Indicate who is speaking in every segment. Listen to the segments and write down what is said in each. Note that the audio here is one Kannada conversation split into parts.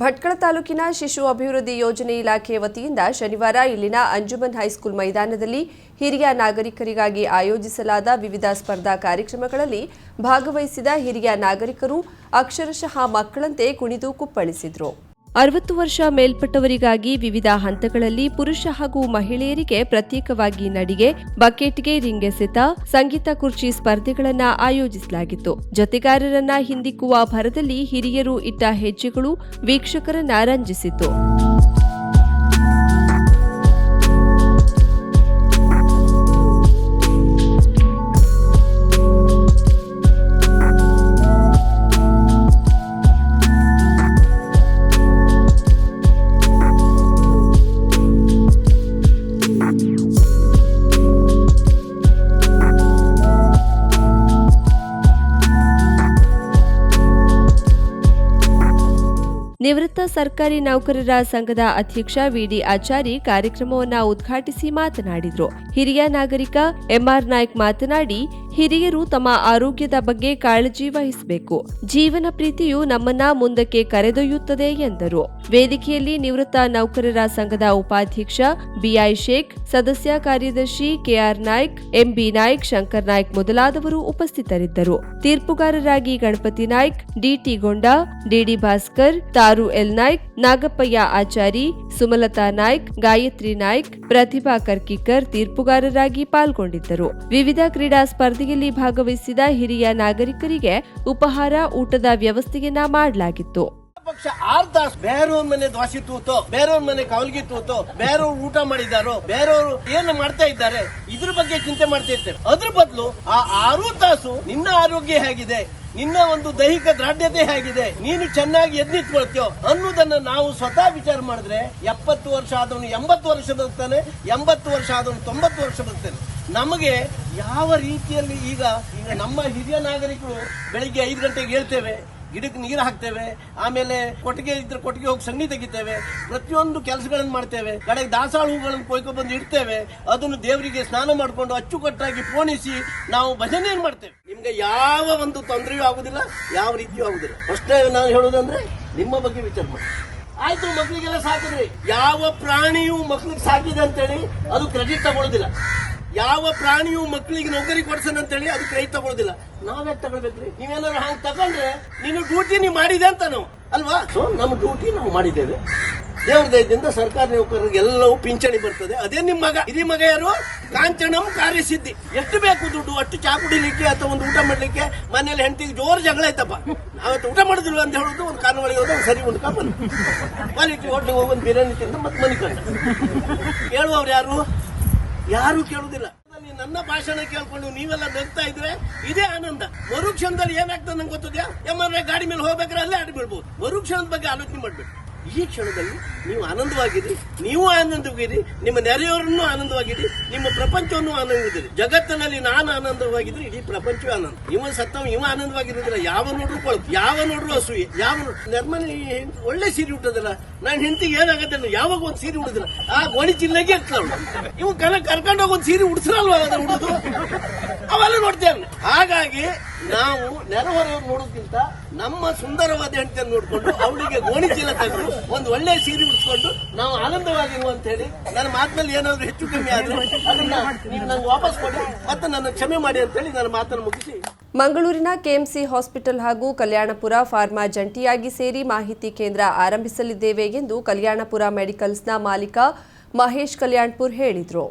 Speaker 1: ಭಟ್ಕಳ ತಾಲೂಕಿನ ಶಿಶು ಅಭಿವೃದ್ಧಿ ಯೋಜನೆ ಇಲಾಖೆ ವತಿಯಿಂದ ಶನಿವಾರ ಇಲ್ಲಿನ ಅಂಜುಮನ್ ಹೈಸ್ಕೂಲ್ ಮೈದಾನದಲ್ಲಿ ಹಿರಿಯ ನಾಗರಿಕರಿಗಾಗಿ ಆಯೋಜಿಸಲಾದ ವಿವಿಧ ಸ್ಪರ್ಧಾ ಕಾರ್ಯಕ್ರಮಗಳಲ್ಲಿ ಭಾಗವಹಿಸಿದ ಹಿರಿಯ ನಾಗರಿಕರು ಅಕ್ಷರಶಃ ಮಕ್ಕಳಂತೆ ಕುಣಿದು ಕುಪ್ಪಳಿಸಿದರು. ಅರವತ್ತು ವರ್ಷ ಮೇಲ್ಪಟ್ಟವರಿಗಾಗಿ ವಿವಿಧ ಹಂತಗಳಲ್ಲಿ ಪುರುಷ ಹಾಗೂ ಮಹಿಳೆಯರಿಗೆ ಪ್ರತ್ಯೇಕವಾಗಿ ನಡಿಗೆ, ಬಕೆಟ್ಗೆ ರಿಂಗೆಸೆತ, ಸಂಗೀತ ಕುರ್ಚಿ ಸ್ಪರ್ಧೆಗಳನ್ನ ಆಯೋಜಿಸಲಾಗಿತ್ತು. ಜೊತೆಗಾರರನ್ನ ಹಿಂದಿಕ್ಕುವ ಭರದಲ್ಲಿ ಹಿರಿಯರು ಇಟ್ಟ ಹೆಜ್ಜೆಗಳು ವೀಕ್ಷಕರನ್ನ ರಂಜಿಸಿತು ನಿವೃತ್ತ ಸರ್ಕಾರಿ ನೌಕರರ ಸಂಘದ ಅಧ್ಯಕ್ಷ ವಿಡಿ ಆಚಾರಿ ಕಾರ್ಯಕ್ರಮವನ್ನು ಉದ್ಘಾಟಿಸಿ ಮಾತನಾಡಿದರು. ಹಿರಿಯ ನಾಗರಿಕ ಎಂಆರ್ ನಾಯ್ಕ್ ಮಾತನಾಡಿ, ಹಿರಿಯರು ತಮ್ಮ ಆರೋಗ್ಯದ ಬಗ್ಗೆ ಕಾಳಜಿ ವಹಿಸಬೇಕು. ಜೀವನ ಪ್ರೀತಿಯು ನಮ್ಮನ್ನ ಮುಂದಕ್ಕೆ ಕರೆದೊಯ್ಯುತ್ತದೆ ಎಂದರು. ವೇದಿಕೆಯಲ್ಲಿ ನಿವೃತ್ತ ನೌಕರರ ಸಂಘದ ಉಪಾಧ್ಯಕ್ಷ ಬಿಐ ಶೇಖ್, ಸದಸ್ಯ ಕಾರ್ಯದರ್ಶಿ ಕೆಆರ್ ನಾಯ್ಕ್, ಎಂಬಿ ನಾಯ್ಕ್, ಶಂಕರ್ ನಾಯ್ಕ್ ಮೊದಲಾದವರು ಉಪಸ್ಥಿತರಿದ್ದರು. ತೀರ್ಪುಗಾರರಾಗಿ Ganapati Naik, DT Gonda, DD Bhaskar, Taru L Naik, Nagappayya Achari, Sumalatha Naik, Gayatri Naik, Pratibha Karkikar ತೀರ್ಪುಗಾರರಾಗಿ ಪಾಲ್ಗೊಂಡಿದ್ದರು. ವಿವಿಧ ಕ್ರೀಡಾ ಸ್ಪರ್ಧೆಯಲ್ಲಿ ಭಾಗವಹಿಸಿದ ಹಿರಿಯ ನಾಗರಿಕರಿಗೆ ಉಪಹಾರ, ಊಟದ ವ್ಯವಸ್ಥೆಯನ್ನ ಮಾಡಲಾಗಿತ್ತು.
Speaker 2: ಪಕ್ಷ ಆರ್ ತಾಸ್ ಬೇರೆಯವ್ರ ಮನೆ ದ್ವಾಸಿ ತೂತು ಬೇರೆಯವ್ರ ಮನೆ ಕವಲ್ಗಿ ತೂತು ಬೇರೆಯವ್ರು ಊಟ ಮಾಡಿದಾರೋ ಬೇರೆಯವರು ಏನು ಮಾಡ್ತಾ ಇದ್ದಾರೆ, ಇದ್ರ ಬಗ್ಗೆ ಚಿಂತೆ ಮಾಡ್ತಾ ಇರ್ತೇವೆ ಅದ್ರ ಬದಲು ಆ ಆರು ತಾಸು ನಿನ್ನ ಆರೋಗ್ಯ ಹೇಗಿದೆ, ನಿನ್ನ ಒಂದು ದೈಹಿಕ ದ್ರಾಢ್ಯತೆ ಹೇಗಿದೆ, ನೀನು ಚೆನ್ನಾಗಿ ಎದ್ ನಿಂತ್ಕೊಳ್ತೀಯೋ ಅನ್ನೋದನ್ನ ನಾವು ಸ್ವತಃ ವಿಚಾರ ಮಾಡಿದ್ರೆ ಎಪ್ಪತ್ತು ವರ್ಷ ಆದವನು ಎಂಬತ್ತು ವರ್ಷ ಬದುಕ್ತಾನೆ, ಎಂಬತ್ತು ವರ್ಷ ಆದವನು ತೊಂಬತ್ತು ವರ್ಷ ಬದುಕ್ತಾನೆ. ನಮಗೆ ಯಾವ ರೀತಿಯಲ್ಲಿ ಈಗ ಈಗ ನಮ್ಮ ಹಿರಿಯ ನಾಗರಿಕರು ಬೆಳಿಗ್ಗೆ ಐದು ಗಂಟೆಗೆ ಹೇಳ್ತೇವೆ ಗಿಡಕ್ಕೆ ನೀರು ಹಾಕ್ತೇವೆ, ಆಮೇಲೆ ಕೊಟ್ಟಿಗೆ ಇದ್ರೆ ಕೊಟ್ಟಿಗೆ ಹೋಗಿ ಸಗಣಿ ತೆಗಿತೇವೆ, ಪ್ರತಿಯೊಂದು ಕೆಲಸಗಳನ್ನು ಮಾಡ್ತೇವೆ, ಕಡೆಗೆ ದಾಸಾಳ ಹೂಗಳನ್ನು ಕೊಯ್ಕೊಂಡು ಬಂದು ಇಡ್ತೇವೆ, ಅದನ್ನು ದೇವರಿಗೆ ಸ್ನಾನ ಮಾಡಿಕೊಂಡು ಅಚ್ಚುಕಟ್ಟಾಗಿ ಪೋಣಿಸಿ ನಾವು ಭಜನೆಯನ್ನು ಮಾಡ್ತೇವೆ. ನಿಮ್ಗೆ ಯಾವ ಒಂದು ತೊಂದರೆಯೂ ಆಗುದಿಲ್ಲ, ಯಾವ ರೀತಿಯೂ ಆಗುದಿಲ್ಲ. ಅಷ್ಟೇ ನಾನು ಹೇಳೋದಂದ್ರೆ ನಿಮ್ಮ ಬಗ್ಗೆ ವಿಚಾರ ಮಾಡಿ. ಆಯ್ತು ಮಕ್ಕಳಿಗೆಲ್ಲ ಸಾಕಿದ್ರಿ. ಯಾವ ಪ್ರಾಣಿಯು ಮಕ್ಕಳಿಗೆ ಸಾಕಿದೆ ಅಂತೇಳಿ ಅದು ಕ್ರೆಡಿಟ್ ತಗೊಳ್ಳೋದಿಲ್ಲ ಯಾವ ಪ್ರಾಣಿಯು ಮಕ್ಕಳಿಗೆ ನೌಕರಿ ಕೊಡ್ಸನ್ ಅಂತೇಳಿ ಅದು ಕೈ ತಗೊಳ್ಳೋದಿಲ್ಲ ನಾವೇ ತಗೊಳ್ಬೇಕ್ರಿ? ನೀವೇನಾದ್ರು ಹಂಗ್ ತಗೊಂಡ್ರೆ ನೀನು ಡ್ಯೂಟಿ ನೀವು ಮಾಡಿದೆ ಅಂತ ನಾವು. ಅಲ್ವಾ? ಸೊ ನಮ್ಮ ಡ್ಯೂಟಿ ನಾವು ಮಾಡಿದ್ದೇವೆ. ದೇವ್ರ ದಯದಿಂದ ಸರ್ಕಾರಿ ನೌಕರರಿಗೆ ಎಲ್ಲವೂ ಪಿಂಚಣಿ ಬರ್ತದೆ. ಅದೇ ನಿಮ್ಮ ಮಗ. ಇದೇ ಮಗ ಯಾರು? ಕಾಂಚನಂ ಕಾರ್ಯಸಿದ್ಧಿ. ಎಷ್ಟು ಬೇಕು ದುಡ್ಡು? ಅಷ್ಟು ಚಾ ಕುಡಿಲಿಕ್ಕೆ ಅಥವಾ ಒಂದು ಊಟ ಮಾಡ್ಲಿಕ್ಕೆ? ಮನೇಲಿ ಹೆಂಡತಿಗೆ ಜೋರು ಜಗಳ ಆಯ್ತಪ್ಪ. ನಾವತ್ತು ಊಟ ಮಾಡಿದ್ರು ಅಂತ ಹೇಳೋದು ಒಂದು ಕಾರಣವಳಿಗೆ ಹೋದ್ರೆ ಸರಿ ಉಂಟು ಬಂದು ಕ್ವಾಲಿಟಿ ಹೋಟ್ಲಿಗೆ ಹೋಗಿ ಒಂದು ಬಿರಿಯಾನಿ ತಿಂದು ಮತ್ತೆ ಮನೆ ಕಂಡ ಹೇಳುವವ್ರು ಯಾರು? ಯಾರು ಕೇಳುದಿಲ್ಲ ನನ್ನ ಭಾಷಣ ಕೇಳ್ಕೊಂಡು ನೀವೆಲ್ಲ ನಗ್ತಾ ಇದ್ರೆ ಇದೇ ಆನಂದ. ಮರುಕ್ಷಣದಲ್ಲಿ ಏನಾಗ್ತದೆ ನಂಗೆ ಗೊತ್ತಿದ್ಯಾ ಎಮ್ಮರ ಗಾಡಿ ಮೇಲೆ ಹೋಗ್ಬೇಕಾದ್ರೆ ಅಲ್ಲೇ ಆಡಿ ಬಿಡ್ಬೋದು ಮರುಕ್ಷಣದ ಬಗ್ಗೆ ಆಲೋಚನೆ ಮಾಡ್ಬೇಕು. ಈ ಕ್ಷಣದಲ್ಲಿ ನೀವು ಆನಂದವಾಗಿರಿ ನೀವು ಆನಂದವಾಗಿರಿ, ನಿಮ್ಮ ನೆರೆಯವರನ್ನು ಆನಂದವಾಗಿರಿ, ನಿಮ್ಮ ಪ್ರಪಂಚವನ್ನು ಆನಂದವಾಗಿರಿ. ಜಗತ್ತಿನಲ್ಲಿ ನಾನು ಆನಂದವಾಗಿದ್ರೆ ಇಡೀ ಪ್ರಪಂಚವೇ ಆನಂದ. ಇವ ಸತ್ತವ ಇವ ಆನಂದವಾಗಿರೋದಿಲ್ಲ. ಯಾವ ನೋಡ್ರು ಕೊಳಕು, ಯಾವ ನೋಡ್ರು ಅಸೂಯೆ, ಯಾವ ನರ್ಮನೆ ಒಳ್ಳೆ ಸೀರೆ ಉಟ್ಟದಲ್ಲ, ನಾನು ಹೆಂಡತಿಗೆ ಏನಾಗತ್ತೆ ಯಾವಾಗ ಒಂದು ಸೀರೆ ಉಡಿದ್ರ ಆ ಗೋಣಿ ಜಿಲ್ಲೆಗೆ ಇರ್ತಾವ ಇವ್ ಕನ ಕರ್ಕೊಂಡು ಹೋಗಿ ಒಂದು ಸೀರೆ ಉಡಿಸ್ರಲ್ವಾ ಅದನ್ನ ಉಡುದು? ಅವೆಲ್ಲ ನೋಡ್ತೇನೆ. ಹಾಗಾಗಿ ನಾವು ನೆರೆಹೊರೆಯವ್ರು ನೋಡೋದಕ್ಕಿಂತ ನಮ್ಮ ಸುಂದರವಾದ ಹೆಂಡತಿಯನ್ನು ನೋಡಿಕೊಂಡು ಅವಳಿಗೆ ಗೋಣಿ ಚೀಲ ತಗೊಂಡು ಒಂದು ಒಳ್ಳೆ ಸೀರೆ ಉಡಿಸ್ಕೊಂಡು ನಾವು ಆನಂದವಾಗಿರುವ ಅಂತ ಹೇಳಿ ನನ್ನ ಮಾತಿನಲ್ಲಿ ಏನಾದ್ರು ಹೆಚ್ಚು ಕಮ್ಮಿ ಆದ್ರೆ ಅದನ್ನ ನಂಗೆ ವಾಪಸ್ ಕೊಡಿ ಮತ್ತೆ ನನ್ನ ಕ್ಷಮೆ ಮಾಡಿ ಅಂತ ಹೇಳಿ ನನ್ನ ಮಾತನ್ನು ಮುಗಿಸಿ.
Speaker 1: ಮಂಗಳೂರಿನ ಕೆಎಂಸಿ ಹಾಸ್ಪಿಟಲ್ ಹಾಗೂ ಕಲ್ಯಾಣಪುರ ಫಾರ್ಮಾ ಜಂಟಿಯಾಗಿ ಸೇರಿ ಮಾಹಿತಿ ಕೇಂದ್ರ ಆರಂಭಿಸಲಿದ್ದೇವೆ ಎಂದು ಕಲ್ಯಾಣಪುರ ಮೆಡಿಕಲ್ಸ್ನ ಮಾಲೀಕ ಮಹೇಶ್ ಕಲ್ಯಾಣ್ಪುರ್ ಹೇಳಿದರು.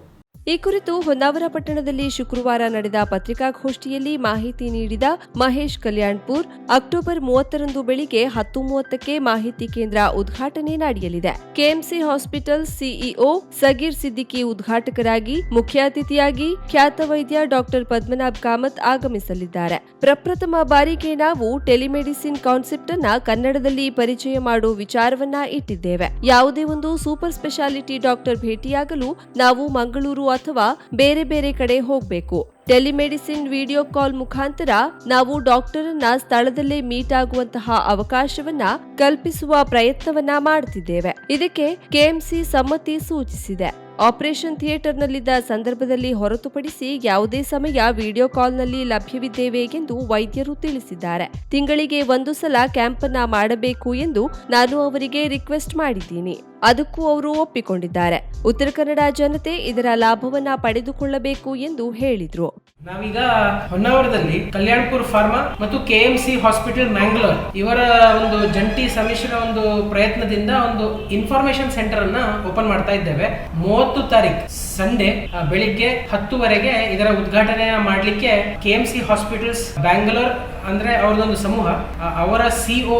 Speaker 1: ಈ ಕುರಿತು ಹೊನ್ನಾವರ ಪಟ್ಟಣದಲ್ಲಿ ಶುಕ್ರವಾರ ನಡೆದ ಪತ್ರಿಕಾಗೋಷ್ಠಿಯಲ್ಲಿ ಮಾಹಿತಿ ನೀಡಿದ ಮಹೇಶ್ ಕಲ್ಯಾಣ್ಪುರ್, ಅಕ್ಟೋಬರ್ ಮೂವತ್ತರಂದು ಬೆಳಿಗ್ಗೆ ಹತ್ತು ಮೂವತ್ತಕ್ಕೆ ಮಾಹಿತಿ ಕೇಂದ್ರ ಉದ್ಘಾಟನೆ ನಡೆಯಲಿದೆ. KMC hospital CEO Sageer Siddiqui ಉದ್ಘಾಟಕರಾಗಿ ಮುಖ್ಯ ಅತಿಥಿಯಾಗಿ ಖ್ಯಾತ ವೈದ್ಯ ಡಾಕ್ಟರ್ ಪದ್ಮನಾಭ್ ಕಾಮತ್ ಆಗಮಿಸಲಿದ್ದಾರೆ. ಪ್ರಪ್ರಥಮ ಬಾರಿಗೆ ನಾವು ಟೆಲಿಮೆಡಿಸಿನ್ ಕಾನ್ಸೆಪ್ಟ್ ಅನ್ನ ಕನ್ನಡದಲ್ಲಿ ಪರಿಚಯ ಮಾಡೋ ವಿಚಾರವನ್ನ ಇಟ್ಟಿದ್ದೇವೆ. ಯಾವುದೇ ಒಂದು ಸೂಪರ್ ಸ್ಪೆಷಾಲಿಟಿ ಡಾಕ್ಟರ್ ಭೇಟಿಯಾಗಲು ನಾವು ಮಂಗಳೂರು ಅಥವಾ ಬೇರೆ ಬೇರೆ ಕಡೆ ಹೋಗಬೇಕು. ಟೆಲಿಮೆಡಿಸಿನ್ ವಿಡಿಯೋ ಕಾಲ್ ಮುಖಾಂತರ ನಾವು ಡಾಕ್ಟರ್ ಅನ್ನ ಸ್ಥಳದಲ್ಲೇ ಮೀಟ್ ಆಗುವಂತಹ ಅವಕಾಶವನ್ನ ಕಲ್ಪಿಸುವ ಪ್ರಯತ್ನವನ್ನ ಮಾಡುತ್ತಿದ್ದೇವೆ ಇದಕ್ಕೆ ಕೆಎಂಸಿ ಸಮ್ಮತಿ ಸೂಚಿಸಿದೆ. ಆಪರೇಷನ್ ಥಿಯೇಟರ್ನಲ್ಲಿದ್ದ ಸಂದರ್ಭದಲ್ಲಿ ಹೊರತುಪಡಿಸಿ ಯಾವುದೇ ಸಮಯ ವಿಡಿಯೋ ಕಾಲ್ನಲ್ಲಿ ಲಭ್ಯವಿದ್ದೇವೆ ಎಂದು ವೈದ್ಯರು ತಿಳಿಸಿದ್ದಾರೆ. ತಿಂಗಳಿಗೆ ಒಂದು ಸಲ ಕ್ಯಾಂಪ್ ಮಾಡಬೇಕು ಎಂದು ನಾನು ಅವರಿಗೆ ರಿಕ್ವೆಸ್ಟ್ ಮಾಡಿದ್ದೀನಿ. ಅದಕ್ಕೂ ಅವರು ಒಪ್ಪಿಕೊಂಡಿದ್ದಾರೆ. ಉತ್ತರ ಕನ್ನಡ ಜನತೆ ಇದರ ಲಾಭವನ್ನ ಪಡೆದುಕೊಳ್ಳಬೇಕು ಎಂದು ಹೇಳಿದ್ರು.
Speaker 3: ನಾವೀಗ ಹೊನ್ನಾವರದಲ್ಲಿ ಕಲ್ಯಾಣಪುರ ಫಾರ್ಮಾ ಮತ್ತು K M C hospital Mangalore ಇವರ ಒಂದು ಜಂಟಿ ಸಮ್ಮಿಶ್ರ ಒಂದು ಪ್ರಯತ್ನದಿಂದ ಒಂದು ಇನ್ಫಾರ್ಮೇಶನ್ ಸೆಂಟರ್ ಅನ್ನ ಓಪನ್ ಮಾಡ್ತಾ ಇದ್ದೇವೆ. ಮೂವತ್ತು ತಾರೀಕು ಸಂಡೆ ಬೆಳಿಗ್ಗೆ ಹತ್ತುವರೆಗೆ ಇದರ ಉದ್ಘಾಟನೆ ಮಾಡಲಿಕ್ಕೆ K M C hospitals Bangalore ಅಂದ್ರೆ ಅವ್ರದೊಂದು ಸಮೂಹ ಅವರ ಸಿಒ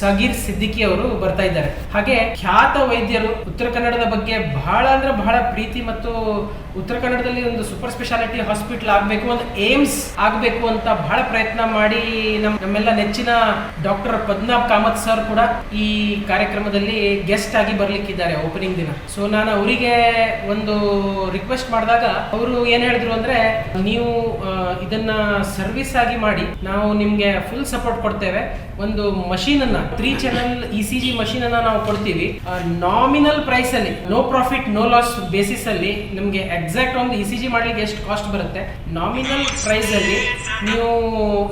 Speaker 3: ಸಗೀರ್ ಸಿದ್ದಿಕಿ ಅವರು ಬರ್ತಾ ಇದ್ದಾರೆ. ಹಾಗೆ ಖ್ಯಾತ ವೈದ್ಯರು ಉತ್ತರ ಕನ್ನಡದ ಬಗ್ಗೆ ಬಹಳ ಅಂದ್ರೆ ಬಹಳ ಪ್ರೀತಿ ಮತ್ತು ಉತ್ತರ ಕನ್ನಡದಲ್ಲಿ ಒಂದು ಸೂಪರ್ ಸ್ಪೆಷಾಲಿಟಿ ಹಾಸ್ಪಿಟಲ್ ಆಗಬೇಕು ಒಂದು ಏಮ್ಸ್ ಆಗಬೇಕು ಅಂತ ಬಹಳ ಪ್ರಯತ್ನ ಮಾಡಿ ನಮ್, ನಮ್ಮೆಲ್ಲ ನೆಚ್ಚಿನ ಡಾಕ್ಟರ್ ಪದ್ಮನಾಭ್ ಕಾಮತ್ ಸರ್ ಕೂಡ ಈ ಕಾರ್ಯಕ್ರಮದಲ್ಲಿ ಗೆಸ್ಟ್ ಆಗಿ ಬರ್ಲಿಕ್ಕಿದ್ದಾರೆ ಓಪನಿಂಗ್ ದಿನ. ಸೊ ನಾನು ಅವರಿಗೆ ಒಂದು ರಿಕ್ವೆಸ್ಟ್ ಮಾಡಿದಾಗ ಅವರು ಏನ್ ಹೇಳಿದ್ರು ಅಂದ್ರೆ, ನೀವು ಇದನ್ನ ಸರ್ವಿಸ್ ಆಗಿ ಮಾಡಿ, ನಾವು ನಿಮ್ಗೆ ಫುಲ್ ಸಪೋರ್ಟ್ ಕೊಡ್ತೇವೆ. ಒಂದು ಮಷೀನ್ ಅನ್ನ three channel E C G machine ಅನ್ನ ನಾವು ಕೊಡ್ತೀವಿ. ನಾಮಿನಲ್ ಪ್ರೈಸ್ ಅಲ್ಲಿ no profit no loss basis ಅಲ್ಲಿ ನಿಮ್ಗೆ ಎಕ್ಸಾಕ್ಟ್ ಒಂದು ಇ ಸಿ ಜಿ ಮಾಡ್ಲಿಕ್ಕೆ ಎಷ್ಟು ಕಾಸ್ಟ್ ಬರುತ್ತೆ? ನಾಮಿನಲ್ ಪ್ರೈಸ್ ಅಲ್ಲಿ ನೀವು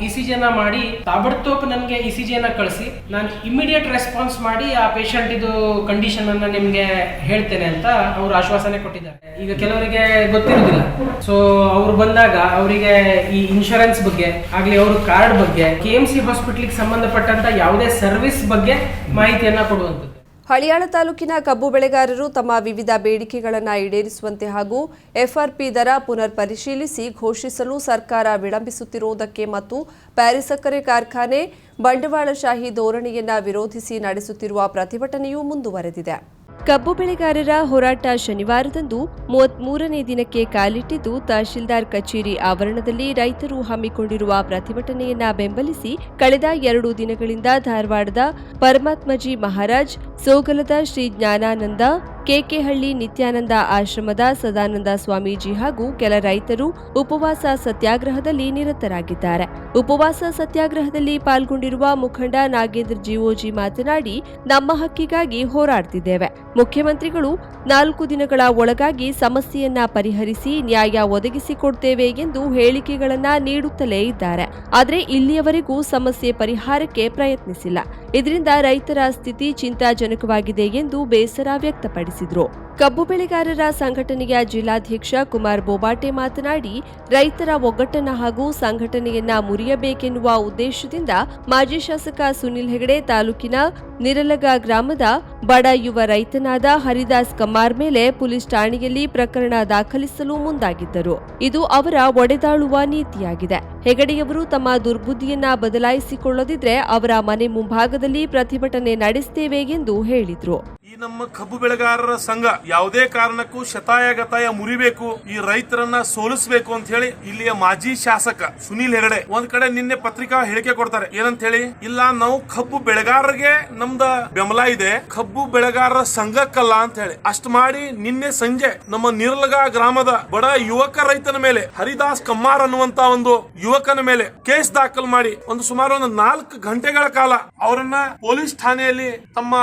Speaker 3: ಇ ಸಿ ಜಿಯನ್ನ ಮಾಡಿ, ತಾಬಡ್ತೋಪ್ ನನಗೆ ಇ ಸಿ ಜಿಯನ್ನ ಕಳಿಸಿ, ನಾನು ಇಮಿಡಿಯೇಟ್ ರೆಸ್ಪಾನ್ಸ್ ಮಾಡಿ ಆ ಪೇಷಂಟ್ ಇದು ಕಂಡೀಷನ್ ಅನ್ನ ನಿಮ್ಗೆ ಹೇಳ್ತೇನೆ ಅಂತ ಅವರು ಆಶ್ವಾಸನೆ ಕೊಟ್ಟಿದ್ದಾರೆ. ಈಗ ಕೆಲವರಿಗೆ ಗೊತ್ತಿರೋದಿಲ್ಲ ಸೊ ಅವ್ರು ಬಂದಾಗ ಅವರಿಗೆ ಈ ಇನ್ಶೂರೆನ್ಸ್ ಬಗ್ಗೆ, ಆಗ್ಲಿ ಅವ್ರ ಕಾರ್ಡ್ ಬಗ್ಗೆ ಕೆ ಎಂ ಸಿ ಹಾಸ್ಪಿಟ್ಲಿಗೆ ಸಂಬಂಧಪಟ್ಟಂತ ಯಾವುದೇ ಸರ್ವಿಸ್ ಬಗ್ಗೆ ಮಾಹಿತಿಯನ್ನ ಕೊಡುವಂಥದ್ದು.
Speaker 1: ಹಳಿಯಾಳ ತಾಲೂಕಿನ ಕಬ್ಬು ಬೆಳೆಗಾರರು ತಮ್ಮ ವಿವಿಧ ಬೇಡಿಕೆಗಳನ್ನು ಈಡೇರಿಸುವಂತೆ ಹಾಗೂ ಎಫ್ಆರ್ಪಿ ದರ ಪುನರ್ ಪರಿಶೀಲಿಸಿ ಘೋಷಿಸಲು ಸರ್ಕಾರ ವಿಳಂಬಿಸುತ್ತಿರುವುದಕ್ಕೆ ಮತ್ತು ಪ್ಯಾರಿಸಕ್ಕರೆ ಕಾರ್ಖಾನೆ ಬಂಡವಾಳಶಾಹಿ ಧೋರಣೆಯನ್ನು ವಿರೋಧಿಸಿ ನಡೆಸುತ್ತಿರುವ ಪ್ರತಿಭಟನೆಯೂ ಮುಂದುವರೆದಿದೆ. ಕಬ್ಬು ಬೆಳೆಗಾರರ ಹೋರಾಟ ಶನಿವಾರದಂದು ಮೂವತ್ಮೂರನೇ ದಿನಕ್ಕೆ ಕಾಲಿಟ್ಟಿದ್ದು ತಹಶೀಲ್ದಾರ್ ಕಚೇರಿ ಆವರಣದಲ್ಲಿ ರೈತರು ಹಮ್ಮಿಕೊಂಡಿರುವ ಪ್ರತಿಭಟನೆಯನ್ನ ಬೆಂಬಲಿಸಿ ಕಳೆದ ಎರಡು ದಿನಗಳಿಂದ ಧಾರವಾಡದ ಪರಮಾತ್ಮಜಿ ಮಹಾರಾಜ್ ಸೋಗಲದ ಶ್ರೀ ಜ್ಞಾನಾನಂದ ಕೆಕೆಹಳ್ಳಿ ನಿತ್ಯಾನಂದ ಆಶ್ರಮದ ಸದಾನಂದ ಸ್ವಾಮೀಜಿ ಹಾಗೂ ಕೆಲ ರೈತರು ಉಪವಾಸ ಸತ್ಯಾಗ್ರಹದಲ್ಲಿ ನಿರತರಾಗಿದ್ದಾರೆ. ಉಪವಾಸ ಸತ್ಯಾಗ್ರಹದಲ್ಲಿ ಪಾಲ್ಗೊಂಡಿರುವ ಮುಖಂಡ ನಾಗೇಂದ್ರ ಜಿಒಜಿ ಮಾತನಾಡಿ, ನಮ್ಮ ಹಕ್ಕಿಗಾಗಿ ಹೋರಾಡ್ತಿದ್ದೇವೆ. ಮುಖ್ಯಮಂತ್ರಿಗಳು ನಾಲ್ಕು ದಿನಗಳ ಒಳಗಾಗಿ ಸಮಸ್ಯೆಯನ್ನ ಪರಿಹರಿಸಿ ನ್ಯಾಯ ಒದಗಿಸಿಕೊಡ್ತೇವೆ ಎಂದು ಹೇಳಿಕೆಗಳನ್ನ ನೀಡುತ್ತಲೇ ಇದ್ದಾರೆ. ಆದರೆ ಇಲ್ಲಿಯವರೆಗೂ ಸಮಸ್ಯೆ ಪರಿಹಾರಕ್ಕೆ ಪ್ರಯತ್ನಿಸಿಲ್ಲ. ಇದರಿಂದ ರೈತರ ಸ್ಥಿತಿ ಚಿಂತಾಜನಕವಾಗಿದೆ ಎಂದು ಬೇಸರ ವ್ಯಕ್ತಪಡಿಸಿದರು ತಿಳಿಸಿದರು. ಕಬ್ಬು ಬೆಳೆಗಾರರ ಸಂಘಟನೆಯ ಜಿಲ್ಲಾಧ್ಯಕ್ಷ ಕುಮಾರ್ ಬೋಬಾಟೆ ಮಾತನಾಡಿ, ರೈತರ ಒಗ್ಗಟ್ಟನ ಹಾಗೂ ಸಂಘಟನೆಯನ್ನ ಮುರಿಯಬೇಕೆನ್ನುವ ಉದ್ದೇಶದಿಂದ ಮಾಜಿ ಶಾಸಕ ಸುನಿಲ್ ಹೆಗಡೆ ತಾಲೂಕಿನ ನಿರಲಗ ಗ್ರಾಮದ ಬಡ ಯುವ ರೈತನಾದ ಹರಿದಾಸ್ ಕಮಾರ್ ಮೇಲೆ ಪೊಲೀಸ್ ಠಾಣೆಯಲ್ಲಿ ಪ್ರಕರಣ ದಾಖಲಿಸಲು ಮುಂದಾಗಿದ್ದರು. ಇದು ಅವರ ಒಡೆದಾಳುವ ನೀತಿಯಾಗಿದೆ. ಹೆಗಡೆಯವರು ತಮ್ಮ ದುರ್ಬುದ್ಧಿಯನ್ನ ಬದಲಾಯಿಸಿಕೊಳ್ಳದಿದ್ರೆ ಅವರ ಮನೆ ಮುಂಭಾಗದಲ್ಲಿ ಪ್ರತಿಭಟನೆ ನಡೆಸುತ್ತೇವೆ ಎಂದು ಹೇಳಿದರು.
Speaker 4: ಈ ನಮ್ಮ ಕಬ್ಬು ಬೆಳೆಗಾರರ ಸಂಘ ಯಾವುದೇ ಕಾರಣಕ್ಕೂ ಶತಾಯ ಗತಾಯ ಮುರಿಬೇಕು, ಈ ರೈತರನ್ನ ಸೋಲಿಸಬೇಕು ಅಂತ ಹೇಳಿ ಇಲ್ಲಿಯ ಮಾಜಿ ಶಾಸಕ ಸುನೀಲ್ ಹೆಗಡೆ ಒಂದ್ ಕಡೆ ನಿನ್ನೆ ಪತ್ರಿಕಾ ಹೇಳಿಕೆ ಕೊಡ್ತಾರೆ. ಏನಂತ ಹೇಳಿ ಇಲ್ಲ, ನಾವು ಕಬ್ಬು ಬೆಳೆಗಾರರಿಗೆ ನಮ್ದ ಬೆಂಬಲ ಇದೆ, ಕಬ್ಬು ಬೆಳೆಗಾರರ ಸಂಘಕ್ಕಲ್ಲ ಅಂತ ಹೇಳಿ. ಅಷ್ಟು ಮಾಡಿ ನಿನ್ನೆ ಸಂಜೆ ನಮ್ಮ ನಿರ್ಲಗ ಗ್ರಾಮದ ಬಡ ಯುವಕ ರೈತನ ಮೇಲೆ, ಹರಿದಾಸ್ ಕಮ್ಮಾರ್ ಅನ್ನುವಂತ ಒಂದು ಯುವಕನ ಮೇಲೆ ಕೇಸ್ ದಾಖಲು ಮಾಡಿ ಒಂದು ಸುಮಾರು ಒಂದು ನಾಲ್ಕು ಗಂಟೆಗಳ ಕಾಲ ಅವರನ್ನ ಪೊಲೀಸ್ ಠಾಣೆಯಲ್ಲಿ ತಮ್ಮ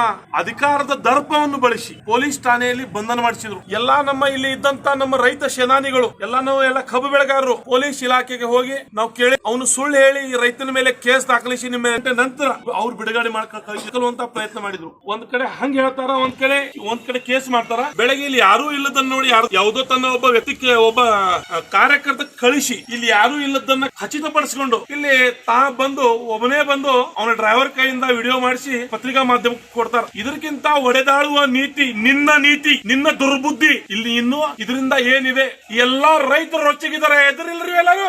Speaker 4: ಅಧಿಕಾರದ ದರ್ಪವನ್ನು ಬಳಸಿ, ಪೊಲೀಸ್ ಠಾಣೆಯಲ್ಲಿ ಬಂಧನ ಮಾಡಿಸಿದ್ರು. ಎಲ್ಲಾ ನಮ್ಮ ಇಲ್ಲಿ ಇದ್ದಂತ ನಮ್ಮ ರೈತ ಸೇನಾನಿಗಳು, ಎಲ್ಲ ನಾವು ಎಲ್ಲ ಕಬ್ಬು ಬೆಳೆಗಾರರು, ಪೊಲೀಸ್ ಇಲಾಖೆಗೆ ಹೋಗಿ ನಾವು ಕೇಳಿ, ಅವನು ಸುಳ್ಳು ಹೇಳಿ ಈ ರೈತನ ಮೇಲೆ ಕೇಸ್ ದಾಖಲಿಸಿ ನಿಮ್ಮ ನಂತರ ಅವ್ರು ಬಿಡುಗಡೆ ಮಾಡ್ಕೊಳ್ಳುವಂತ ಪ್ರಯತ್ನ ಮಾಡಿದ್ರು. ಒಂದ್ ಕಡೆ ಹಂಗ ಹೇಳ್ತಾರ, ಒಂದ್ ಕಡೆ ಒಂದ್ ಕಡೆ ಕೇಸ್ ಮಾಡ್ತಾರ. ಬೆಳಗ್ಗೆ ಇಲ್ಲಿ ಯಾರು ಇಲ್ಲದನ್ನ ನೋಡಿ ಯಾವುದೋ ತನ್ನ ಒಬ್ಬ ವ್ಯಕ್ತಿಗೆ ಒಬ್ಬ ಕಾರ್ಯಕರ್ತ ಕಳಿಸಿ, ಇಲ್ಲಿ ಯಾರು ಇಲ್ಲದನ್ನ ಖಚಿತಪಡಿಸಿಕೊಂಡು, ಇಲ್ಲಿ ತಾ ಬಂದು, ಒಬ್ಬನೇ ಬಂದು ಅವನ ಡ್ರೈವರ್ ಕೈಯಿಂದ ವಿಡಿಯೋ ಮಾಡಿಸಿ ಪತ್ರಿಕಾ ಮಾಧ್ಯಮಕ್ಕೆ ಕೊಡ್ತಾರ. ಇದಕ್ಕಿಂತ ಒಡೆದಾಳುವ ನೀತಿ ನಿನ್ನ ನೀತಿ. ನಿನ್ನ ದುರ್ಬುದ್ಧಿ ಇಲ್ಲಿ ಇನ್ನು ಇದರಿಂದ ಏನಿದೆ? ಎಲ್ಲಾ ರೈತರು ರೊಚ್ಚಿಗಿದ್ದಾರೆ. ಎದುರಿಲ್ರಿ ಎಲ್ಲರೂ?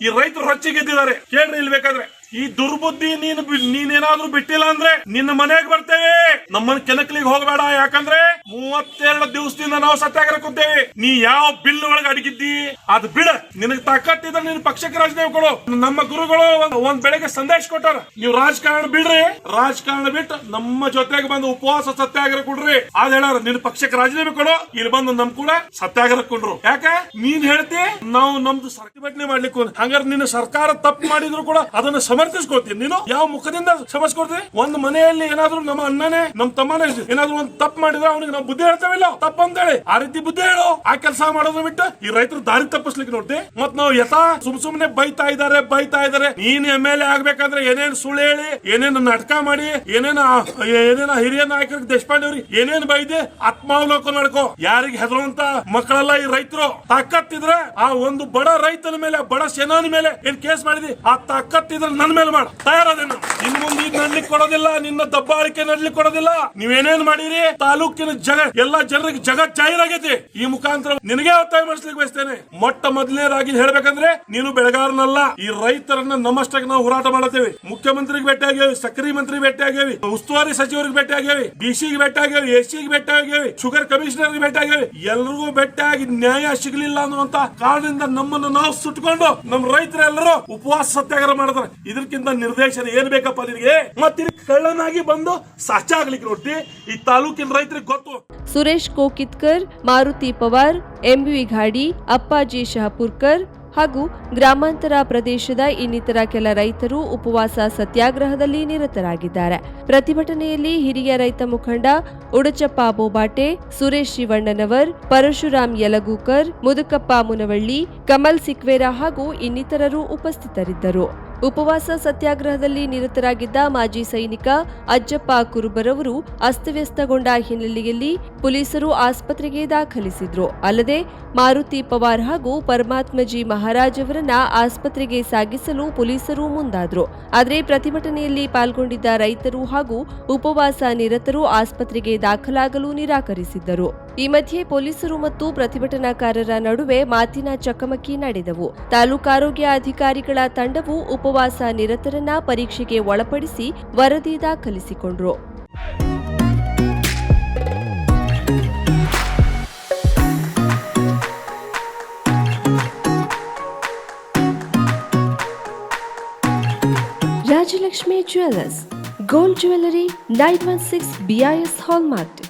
Speaker 4: ಈ ರೈತರು ರೊಚ್ಚಿಗೆದ್ದಿದ್ದಾರೆ. ಕೇಳ್ರಿ ಇಲ್ಲಿ ಬೇಕಾದ್ರೆ. ಈ ದುರ್ಬುದ್ಧಿ ನೀನ್ ನೀನೇನಾದ್ರೂ ಬಿಟ್ಟಿಲ್ಲ ಅಂದ್ರೆ ನಿನ್ನ ಮನೆಗೆ ಬರ್ತೇವೆ. ನಮ್ಮನ್ ಕೆನಕ್ಲಿಗೆ ಹೋಗಬೇಡ. ಯಾಕಂದ್ರೆ ಮೂವತ್ತೆರಡು ದಿವಸದಿಂದ ನಾವು ಸತ್ಯಾಗ್ರಹ ಕೂತೇವೆ. ನೀ ಯಾವ ಬಿಲ್ ಒಳಗೆ ಅಡಗಿದ್ದಿ? ಅದ್ ಬಿಡ. ನಿನಗೆ ತಾಕತ್ತಿದ್ರೆ ನಿನ್ ಪಕ್ಷಕ್ಕೆ ರಾಜೀನಾಮೆ ಕೊಡು. ನಮ್ಮ ಗುರುಗಳು ಒಂದ್- ಬೆಳಗ್ಗೆ ಸಂದೇಶ ಕೊಟ್ಟಾರ. ನೀವು ರಾಜಕಾರಣ ಬಿಡ್ರಿ. ರಾಜಕಾರಣ ಬಿಟ್ಟು ನಮ್ಮ ಜೊತೆಗೆ ಬಂದು ಉಪವಾಸ ಸತ್ಯಾಗ್ರಹ ಕೊಡ್ರಿ. ಅದ್ ಹೇಳಾರ, ನಿನ್ ಪಕ್ಷಕ್ಕೆ ರಾಜೀನಾಮೆ ಕೊಡು. ಇಲ್ಲಿ ಬಂದು ನಮ್ ಕೂಡ ಸತ್ಯಾಗ್ರಹ ಕೊಂಡ್ರು. ಯಾಕ? ನೀನ್ ಹೇಳ್ತಿ, ನಾವು ನಮ್ದು ಪ್ರತಿಭಟನೆ ಮಾಡ್ಲಿಕ್ಕೆ ಹಂಗಾರ ನಿನ್ನ ಸರ್ಕಾರ ತಪ್ಪು ಮಾಡಿದ್ರು ಕೂಡ ಅದನ್ನ ಸಮರ್ಥಿಸ್ಕೊಳ್ತೀನಿ. ನೀನು ಯಾವ ಮುಖದಿಂದ ಸಮರ್ಸ್ಕೊಡ್ತೀನಿ ಒಂದ್ ಮನೆಯಲ್ಲಿ ಏನಾದ್ರು ನಮ್ಮ ಅಣ್ಣನೇ, ನಮ್ಮ ತಮ್ಮನೇ ಏನಾದ್ರು ಒಂದ್ ತಪ್ಪು ಮಾಡಿದ್ರೆ ಅವನಿಗೆ ನಾವು ಬುದ್ಧಿ ಹೇಳ್ತೇವಿಲ್ಲ. ತಪ್ಪು ಅಂತೇಳಿ. ಆ ರೀತಿ ಬುದ್ಧಿ ಹೇಳು. ಆ ಕೆಲಸ ಮಾಡೋದು ಬಿಟ್ಟು ಈ ರೈತರು ದಾರಿ ತಪ್ಪಿಸ್ಲಿಕ್ಕೆ ನೋಡ್ತಿ. ಮತ್ ನಾವು ಯಥಾ ಸುಮ್ ಸುಮ್ನೆ ಬೈತಾ ಇದಾರೆ ಬೈತಾ ಇದಾರೆ. ನೀನ್ ಎಂ ಎಲ್ ಎ ಆಗ್ಬೇಕಾದ್ರೆ ಏನೇನ್ ಸುಳ್ಳು ಹೇಳಿ, ಏನೇನು ನಾಟಕ ಮಾಡಿ, ಏನೇನ ಏನೇನ ಹಿರಿಯ ನಾಯಕರಿಗೆ ದೇಶಪಾಂಡೆ ಅವ್ರಿ ಏನೇನ್ ಬೈದೆ, ಆತ್ಮಾವಲೋಕನ ಮಾಡ್ಕೋ. ಯಾರಿಗೆ ಹೆದರುವಂತ ಮಕ್ಕಳೆಲ್ಲ ಈ ರೈತರು. ತಾಕತ್ತಿದ್ರೆ ಆ ಒಂದು ಬಡ ರೈತನ ಮೇಲೆ ಬಡ ಸೇನಾನ ಮೇಲೆ ಏನ್ ಕೇಸ್ ಮಾಡಿದಿ? ಆ ತಾಕತ್ತಿದ್ರೆ ನನ್ನ ಮೇಲೆ ಮಾಡ. ತಯಾರದೇನು. ಇನ್ ಮುಂದೆ ಈಗ ನಡ್ಲಿಕ್ಕೆ ಕೊಡೋದಿಲ್ಲ, ನಿನ್ನ ದಬ್ಬಾಳಿಕೆ ನಡ್ಲಿಕ್ಕೆ ಕೊಡೋದಿಲ್ಲ. ನೀವೇನೇನ್ ಮಾಡಿರಿ? ತಾಲೂಕಿನ ಜಗ, ಎಲ್ಲಾ ಜನರಿಗೆ ಜಗತ್ ಜಾಹೀರಾಗೈತಿ. ಈ ಮುಖಾಂತರ ನಿನಗೆ ಒತ್ತಾಯ ಮಾಡಿಸ್ಲಿಕ್ಕೆ ಬಯಸ್ತೇನೆ. ಮೊಟ್ಟ ಮೊದಲನೇದಾಗಿ ಹೇಳ್ಬೇಕಂದ್ರೆ, ನೀನು ಬೆಳಗಾರನಲ್ಲ. ಈ ರೈತರನ್ನ ನಮ್ಮಷ್ಟಕ್ಕೆ ನಾವು ಹೋರಾಟ ಮಾಡತ್ತೇವೆ ಮುಖ್ಯಮಂತ್ರಿಗೆ ಭೇಟಿ ಆಗೇವಿ ಸಕ್ರಿ ಮಂತ್ರಿ ಭೇಟಿ ಆಗೇವಿ ಉಸ್ತುವಾರಿ ಸಚಿವರಿಗೆ ಭೇಟಿ ಆಗೇವಿ ಬಿಸಿಗೆ ಭೇಟಿ ಆಗ್ಯಾವಿ ಎಸ್ಸಿಗೆ ಭೇಟಿ ಆಗೇವಿ ಶುಗರ್ ಕಮಿಷನರ್ ಭೇಟಿ ಆಗೇವಿ ಎಲ್ರಿಗೂ ಭೇಟಿ ಆಗಿ ನ್ಯಾಯ ಸಿಗಲಿಲ್ಲ ಅನ್ನುವಂತ ಕಾರಣದಿಂದ ನಮ್ಮನ್ನು ನಾವು ಸುಟ್ಕೊಂಡು ನಮ್ಮ ರೈತರೆಲ್ಲರೂ ಉಪವಾಸ ಸತ್ಯಾಗ್ರಹ ಮಾಡ್ತಾರೆ. ಇದಕ್ಕಿಂತ ನಿರ್ದೇಶನ ಏನ್ ಬೇಕಪ್ಪ ನಿನಗೆ? ಮತ್ತೆ ಕಳ್ಳನಾಗಿ ಬಂದು ಸಾಚ ಆಗ್ಲಿಕ್ಕೆ ನೋಡ್ತಿ? ಈ ತಾಲೂಕಿನ ರೈತರಿಗೆ ಗೊತ್ತು.
Speaker 1: ಸುರೇಶ್ ಕೋಕಿತ್ಕರ್, ಮಾರುತಿ ಪವಾರ್ ಎಂಬಿ ಘಾಡಿ ಅಪ್ಪಾಜಿ ಶಹಪುರ್ಕರ್ ಹಾಗೂ ಗ್ರಾಮಾಂತರ ಪ್ರದೇಶದ ಇನ್ನಿತರ ಕೆಲ ರೈತರು ಉಪವಾಸ ಸತ್ಯಾಗ್ರಹದಲ್ಲಿ ನಿರತರಾಗಿದ್ದಾರೆ. ಪ್ರತಿಭಟನೆಯಲ್ಲಿ ಹಿರಿಯ ರೈತ ಮುಖಂಡ ಉಡಚಪ್ಪ ಬೋಬಾಟೆ, ಸುರೇಶ್ ಶಿವಣ್ಣನವರ್ ಪರಶುರಾಮ್ ಯಲಗೂಕರ್, ಮುದುಕಪ್ಪ ಮುನವಳ್ಳಿ, ಕಮಲ್ ಸಿಕ್ವೇರ ಹಾಗೂ ಇನ್ನಿತರರು ಉಪಸ್ಥಿತರಿದ್ದರು. ಉಪವಾಸ ಸತ್ಯಾಗ್ರಹದಲ್ಲಿ ನಿರತರಾಗಿದ್ದ ಮಾಜಿ ಸೈನಿಕ ಅಜ್ಜಪ್ಪ ಕುರುಬರವರು ಅಸ್ತವ್ಯಸ್ತಗೊಂಡ ಹಿನ್ನೆಲೆಯಲ್ಲಿ ಪೊಲೀಸರು ಆಸ್ಪತ್ರೆಗೆ ದಾಖಲಿಸಿದ್ರು. ಅಲ್ಲದೆ ಮಾರುತಿ ಪವಾರ್ ಹಾಗೂ ಪರಮಾತ್ಮಜಿ ಮಹಾರಾಜ್ ಅವರನ್ನ ಆಸ್ಪತ್ರೆಗೆ ಸಾಗಿಸಲು ಪೊಲೀಸರು ಮುಂದಾದ್ರು. ಆದರೆ ಪ್ರತಿಭಟನೆಯಲ್ಲಿ ಪಾಲ್ಗೊಂಡಿದ್ದ ರೈತರು ಹಾಗೂ ಉಪವಾಸ ನಿರತರು ಆಸ್ಪತ್ರೆಗೆ ದಾಖಲಾಗಲು ನಿರಾಕರಿಸಿದ್ದರು. ಈ ಮಧ್ಯೆ ಪೊಲೀಸರು ಮತ್ತು ಪ್ರತಿಭಟನಾಕಾರರ ನಡುವೆ ಮಾತಿನ ಚಕಮಕಿ ನಡೆದವು. ತಾಲೂಕಾರೋಗ್ಯ ಅಧಿಕಾರಿಗಳ ತಂಡವು ಉಪವಾಸ ನಿರತರನ್ನ ಪರೀಕ್ಷೆಗೆ ಒಳಪಡಿಸಿ ವರದಿ ದಾಖಲಿಸಿಕೊಂಡ್ರು. Rajalakshmi jewellers, gold jewellery nine one six BIS hallmark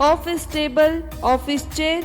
Speaker 1: office table office chair